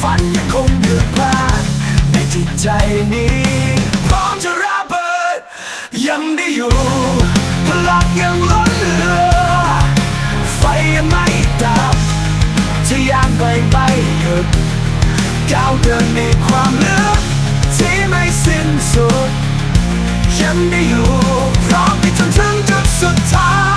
ฝันยังคงเดือดพลาดในจิตใจนี้พร้อมจะระเบิด ยังได้อยู่พลังยังล้นเหลือ ไฟยังไม่ดับจะยางไปไปหยุดก้าวเดินในความลึกที่ไม่สิ้นสุด ยังได้อยู่พร้อมไปจนถึงจุดสุดท้าย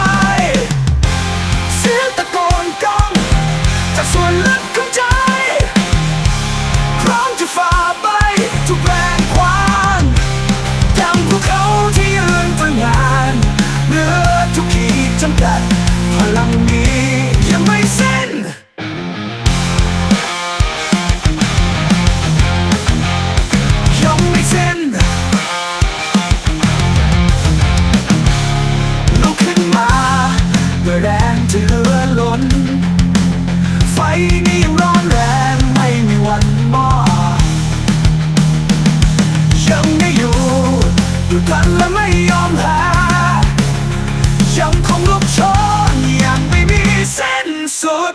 สด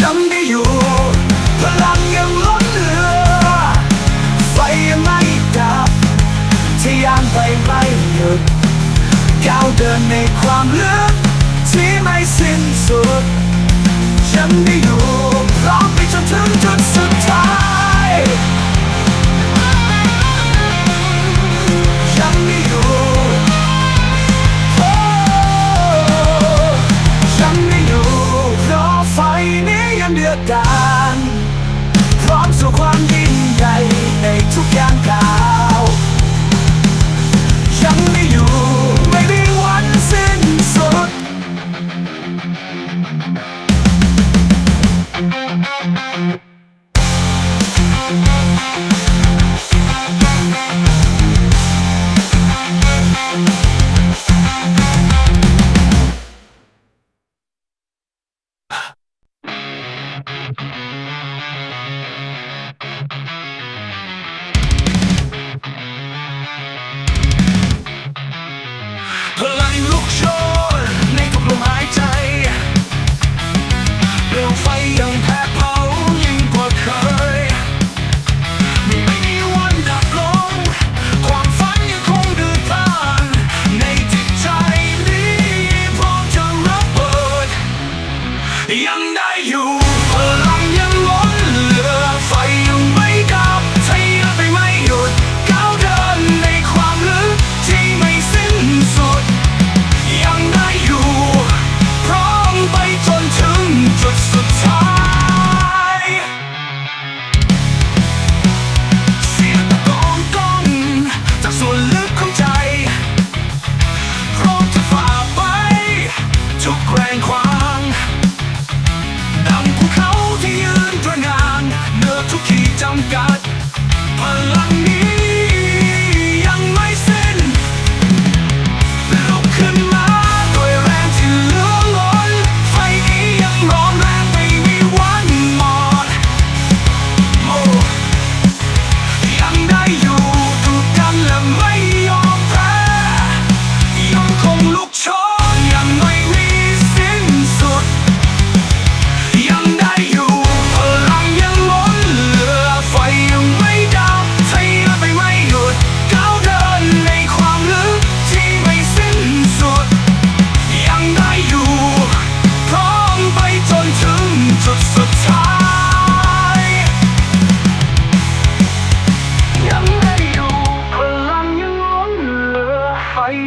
ยังได้อยู่ พลังยังล้นเหลือ ไฟยังไม่ดับที่ยานไปไม่หยุดก้าวเดินในความลึกที่ไม่สิ้นสุดยังได้อยู่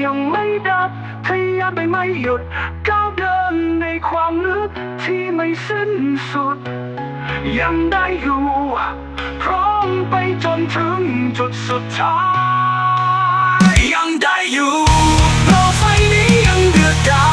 ยังไม่ดับขยันไปไม่หยุด ก้าวเดินในความลึกที่ไม่สิ้นสุด ยังได้อยู่ พร้อมไปจนถึงจุดสุดท้าย ยังได้อยู่เพราะไฟนี้ยังเดือดดา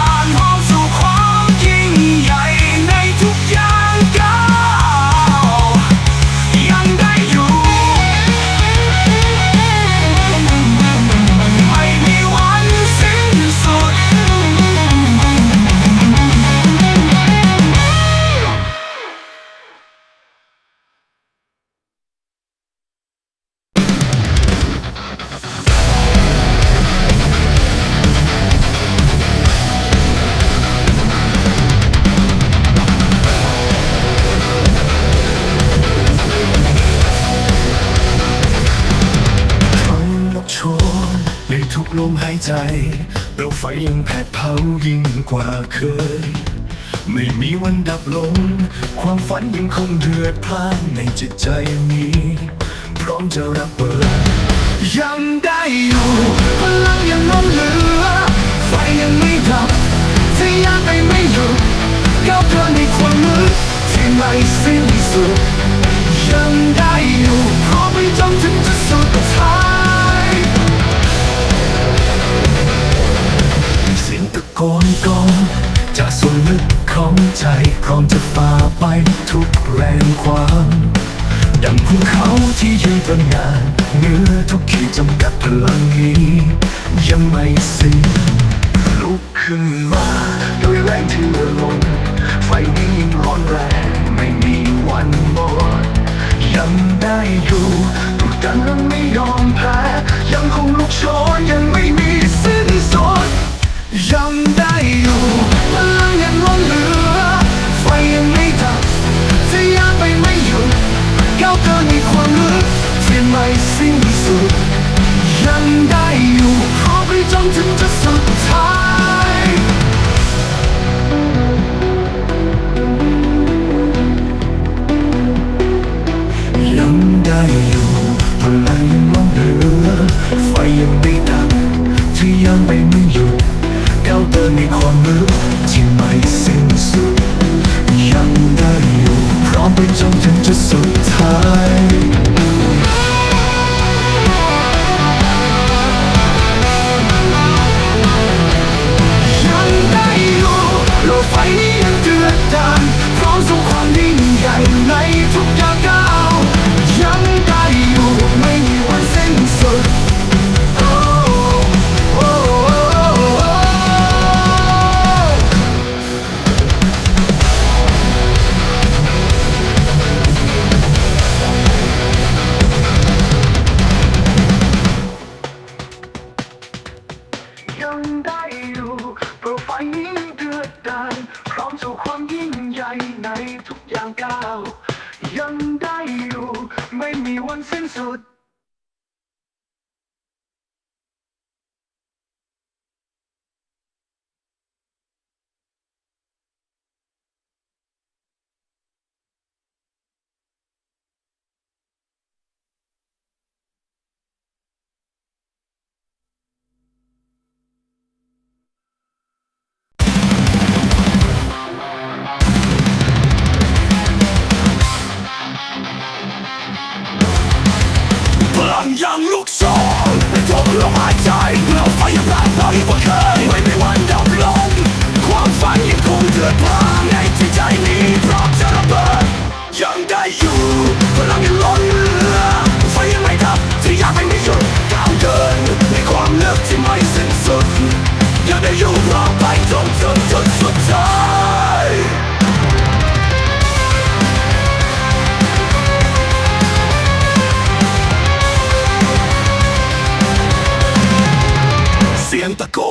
ยังแผดเผายิ่งกว่าเคย ไม่มีวันดับลง ความฝันยังคงเดือดพล่านในจิตใจนี้ พร้อมจะรับเบิดยังได้อยู่พลังยังล้นเหลือ ไฟยังไม่ดับทะยานไปไม่หยุดก้าวเดินในความมืดที่ไม่สิ้นสุดยังได้อยู่เพราะไม่ปจนถึงที่สุด พลังานเหนือทุกขีดจำกัดพลังนี้ ยังไม่สิ้นลุกขึ้น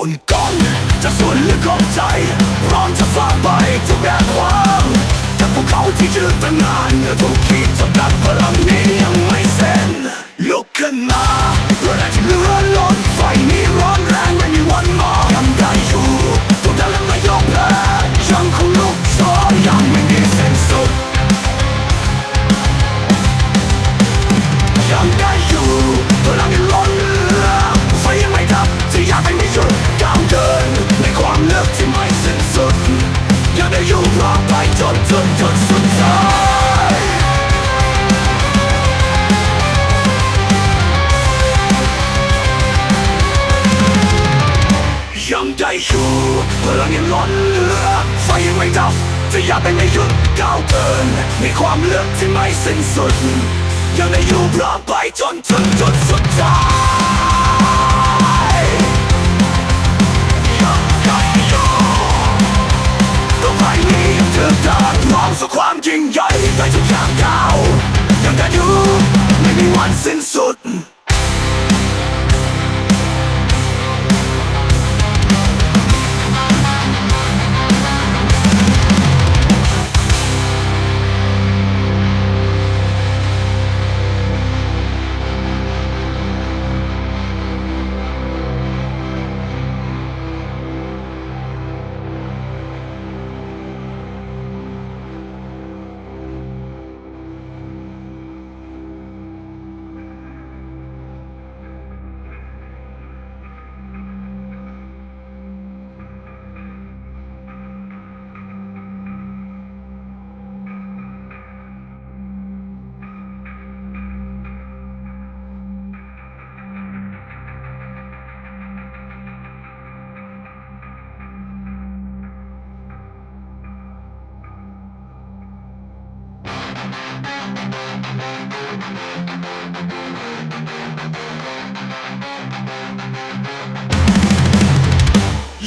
นกลจะส่วนลึกของใจพร้อมจะฟางไปทุกแง่ความจากภูเขาที่ยืดตั้งนานทุก ชูพลังยังล้นเหลือไฟยังไม่ดับจะอยากเป็นในยุดก้าวเดินมีความเลือกที่ไม่สิ้นสุด ยังได้อยู่พร้อมไปจนถึงจุดสุดท้ายยังได้อยู่ต้องไปมีถึงทางมองสู่ความยิ่งใหญ่ทุกทางดายังได้อยู่ไม่มีวันสิ้นสุด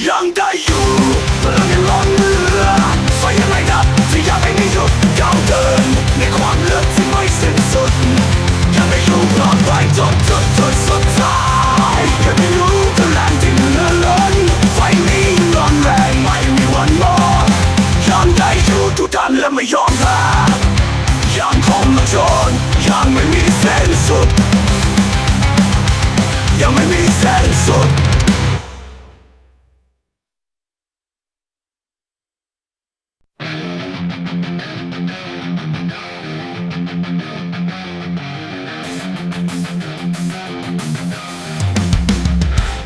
ยังได้อยู่พลังยังล้นเหลือไฟยังไงดับที่อยากให้ม่หยุดก้าวเดิน ในความเลือกที่ไม่สิ้นสุด ยังไม่อยู่ปลอดภัยจนจุดจุดสุดท้ายยังไม่รู้พลังที่เหลือล้นไฟนี้ร้อนแรงไม่มีวันหมดยังได้อยู่ทุกดันและไม่ยอมแพ้ คงต้องชนยังไม่มีเส้นสุด ยังไม่มีเส้นสุด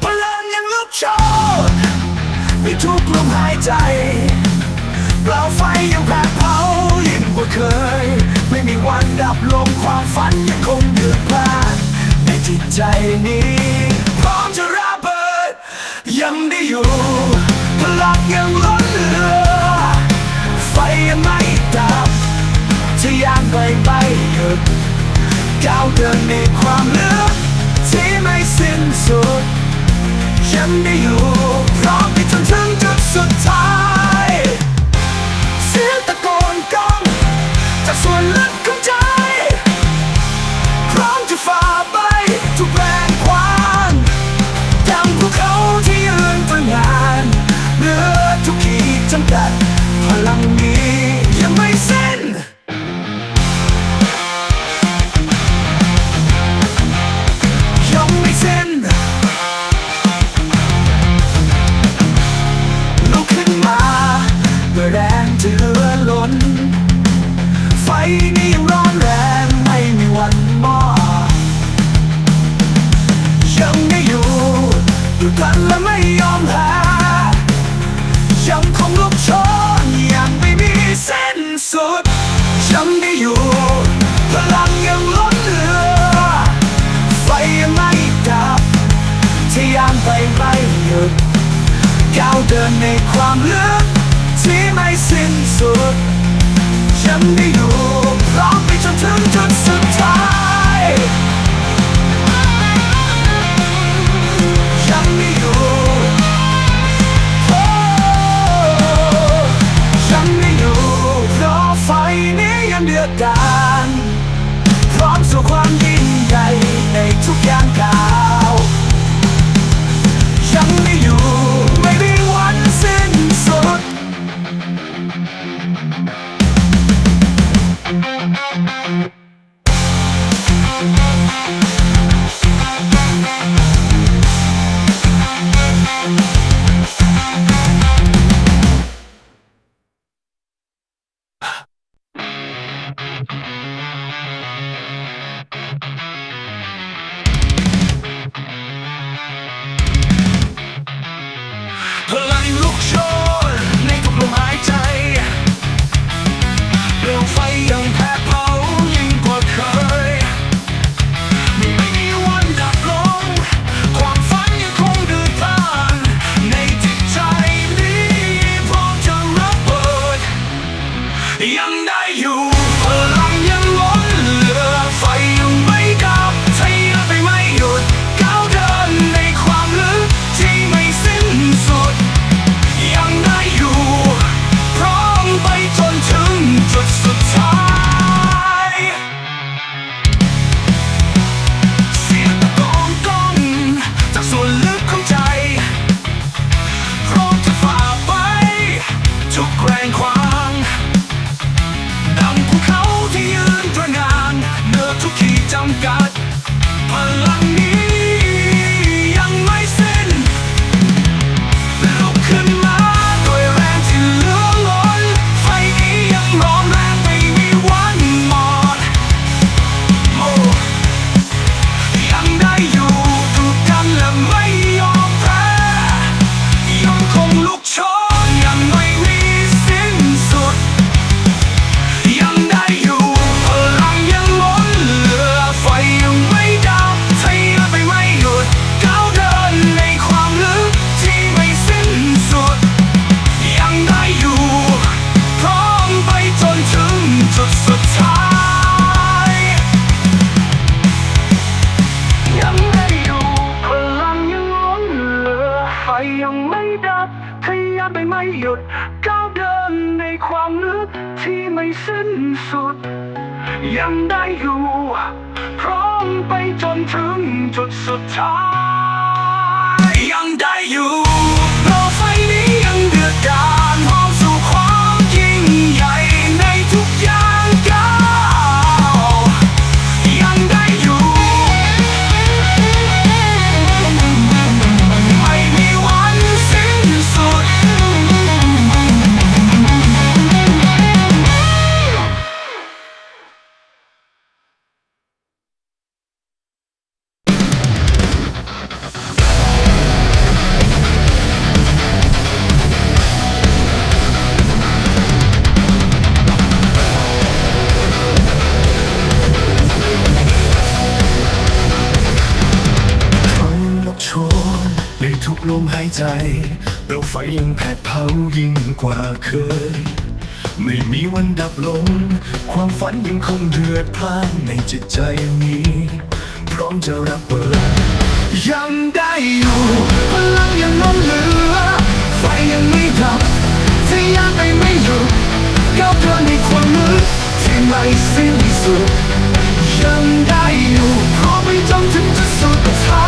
พลังยังลุกโชนมีทุกลมหายใจเปล่าไฟยังแผดเผายิ่งกว่าเคย มันดับลงความฝันยังคงเดือดพล่านในจิตใจนี้ พร้อมจะระเบิด ยังได้อยู่พลังยังล้นเหลือ ไฟยังไม่ดับจะยานไปไม่หยุดก้าวเดินในความลึกที่ไม่สิ้นสุด ฉันได้อยู่พร้อมไปจนถึงจุดสุดท้าย ยังคงลุกโชนยังไม่มีเส้นสุด ฉันได้อยู่ พลังยังล้นเหลือ ไฟยังไม่ดับที่ยานไปไม่หยุด ก้าวเดินในความลึกที่ไม่สิ้นสุด ฉันได้อยู่ ยังไม่ดับขยันไปไม่หยุด ก้าวเดินในความลึกที่ไม่สิ้นสุด ยังได้อยู่ พร้อมไปจนถึงจุดสุดท้าย ยังได้อยู่เพราะไฟนี้ยังเดือดดา ยังแผดเผายิ่งกว่าเคย ไม่มีวันดับลง ความฝันยังคงเดือดพล่านในจิตใจนี้ พร้อมจะรับเบิดยังได้อยู่พลังยังล้นเหลือ ไฟยังไม่ดับทะยานไปไม่หยุดก้าวเดินในความมืดที่ไม่สิ้นสุดยังได้อยู่เพราะไม่จนถึงจุดสุดท้าย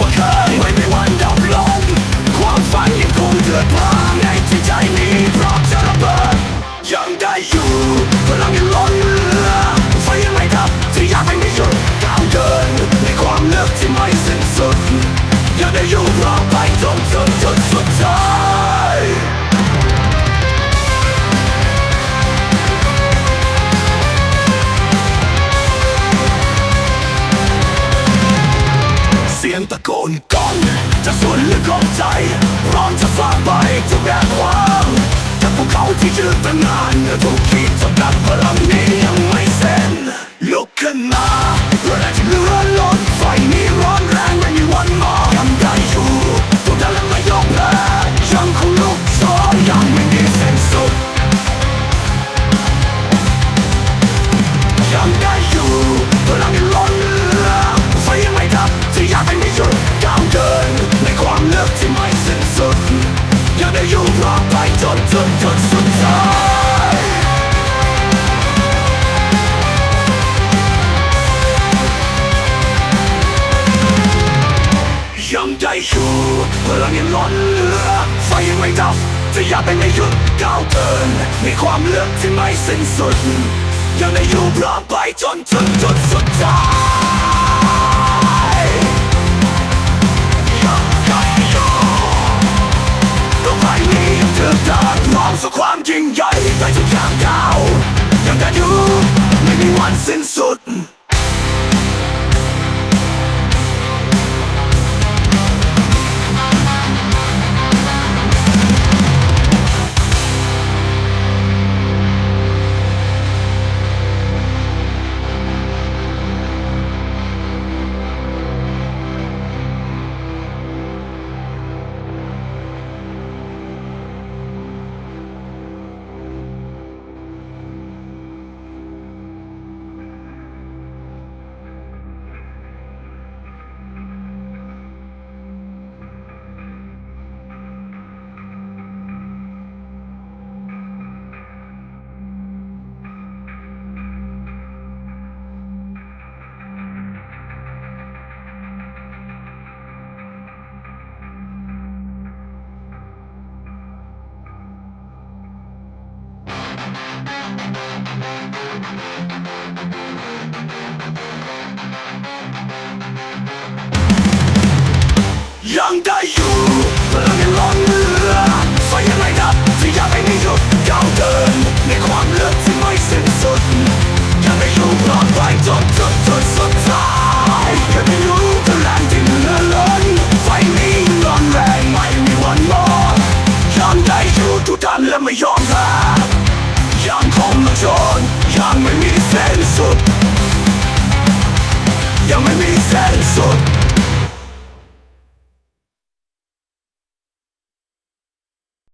รงเท่าเคยไม่มีวันดับลงความฝันยังคงเดือดพล่านในที่ใจนี้พร้อมจะระเบิดยังได้อยู่พลังยังล้นเหลือไฟยังไม่ดับที่อยากให้ไม่หยุดก้าวเดินในความลึกที่ไม่สิ้นสุดยังได้อยู่พร้อมไปจนถึงจุดสุดท้าย นก้องจะส่วนลึกของใจพร้อมจะฝ่าไปทุกแรงความจากภูเขาที่ยืนตั้งนานถูกขีดจำกัดพลังนี้ยังไม่เส้นลุกขึ้นมา จนจนจนสุดท้ายยังได้อยู่พลังยังล้นเหลือไฟยังไม่ดับจะอยากเป็นในยุดก้าวเดินในความเลือกที่ไม่สิ้นสุด ยังได้อยู่พร้อมไปจนจนจนสุดท้าย เธอเดินมองสู่ความยิ่งใหญ่ได้ทุกอย่างก้าวยังได้อยู่ไม่มีวันสิ้นสุด ยังได้อยู่พลังยังล้นเหลือไฟยังไม่ดับที่อยากให้ม่หยุดก้าวเดิน ในความเลือกที่ไม่สิ้นสุดยังไม่อยู่ปลอดภัยจนจนจนสุดท้ายยังไม่รู้พลังที่เหลือล้นไฟนี้ร้อนแรงไม่มีวันหมดยังได้อยู่ทุกทันและไม่ยอมแพ้ ยังคงมาจนยังไม่มีเส้นสุดยังไม่มีเส้นสุด